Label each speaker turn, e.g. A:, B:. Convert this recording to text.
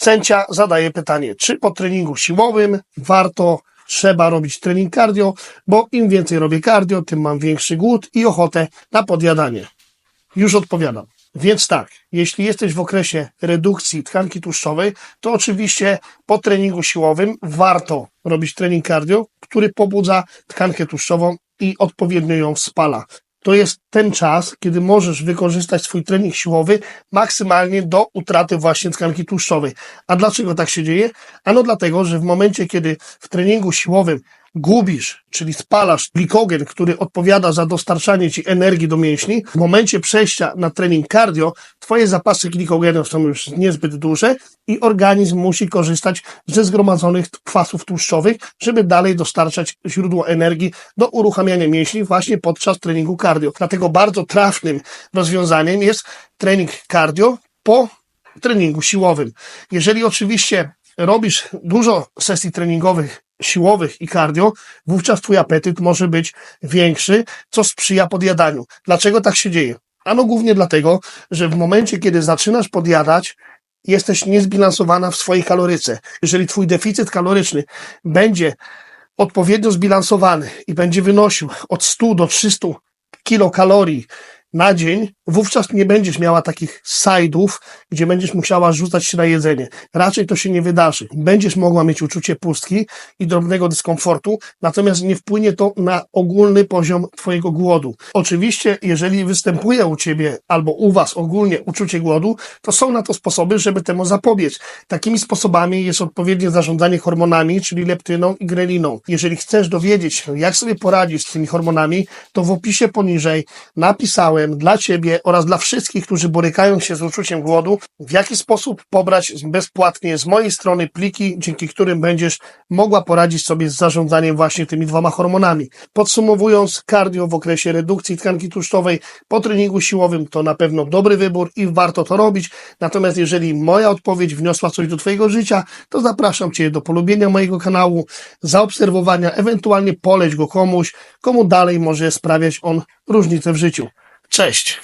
A: Cencia zadaje pytanie, czy po treningu siłowym warto, trzeba robić trening cardio, bo im więcej robię cardio, tym mam większy głód i ochotę na podjadanie. Już odpowiadam. Więc tak, jeśli jesteś w okresie redukcji tkanki tłuszczowej, to oczywiście po treningu siłowym warto robić trening cardio, który pobudza tkankę tłuszczową i odpowiednio ją spala. To jest ten czas, kiedy możesz wykorzystać swój trening siłowy maksymalnie do utraty właśnie tkanki tłuszczowej. A dlaczego tak się dzieje? Ano dlatego, że w momencie, kiedy w treningu siłowym gubisz, czyli spalasz glikogen, który odpowiada za dostarczanie ci energii do mięśni, w momencie przejścia na trening cardio, twoje zapasy glikogenu są już niezbyt duże i organizm musi korzystać ze zgromadzonych kwasów tłuszczowych, żeby dalej dostarczać źródło energii do uruchamiania mięśni właśnie podczas treningu cardio. Dlatego bardzo trafnym rozwiązaniem jest trening cardio po treningu siłowym. Jeżeli oczywiście robisz dużo sesji treningowych, siłowych i cardio, wówczas twój apetyt może być większy, co sprzyja podjadaniu. Dlaczego tak się dzieje? Ano głównie dlatego, że w momencie, kiedy zaczynasz podjadać, jesteś niezbilansowana w swojej kaloryce. Jeżeli twój deficyt kaloryczny będzie odpowiednio zbilansowany i będzie wynosił od 100 do 300 kilokalorii na dzień, wówczas nie będziesz miała takich sajdów, gdzie będziesz musiała rzucać się na jedzenie. Raczej to się nie wydarzy. Będziesz mogła mieć uczucie pustki i drobnego dyskomfortu, natomiast nie wpłynie to na ogólny poziom Twojego głodu. Oczywiście, jeżeli występuje u Ciebie albo u Was ogólnie uczucie głodu, to są na to sposoby, żeby temu zapobiec. Takimi sposobami jest odpowiednie zarządzanie hormonami, czyli leptyną i greliną. Jeżeli chcesz dowiedzieć się, jak sobie poradzić z tymi hormonami, to w opisie poniżej napisałem dla Ciebie oraz dla wszystkich, którzy borykają się z uczuciem głodu, w jaki sposób pobrać bezpłatnie z mojej strony pliki, dzięki którym będziesz mogła poradzić sobie z zarządzaniem właśnie tymi dwoma hormonami. Podsumowując, cardio w okresie redukcji tkanki tłuszczowej po treningu siłowym to na pewno dobry wybór i warto to robić. Natomiast jeżeli moja odpowiedź wniosła coś do Twojego życia, to zapraszam Cię do polubienia mojego kanału, zaobserwowania, ewentualnie poleć go komuś, komu dalej może sprawiać on różnicę w życiu. Cześć!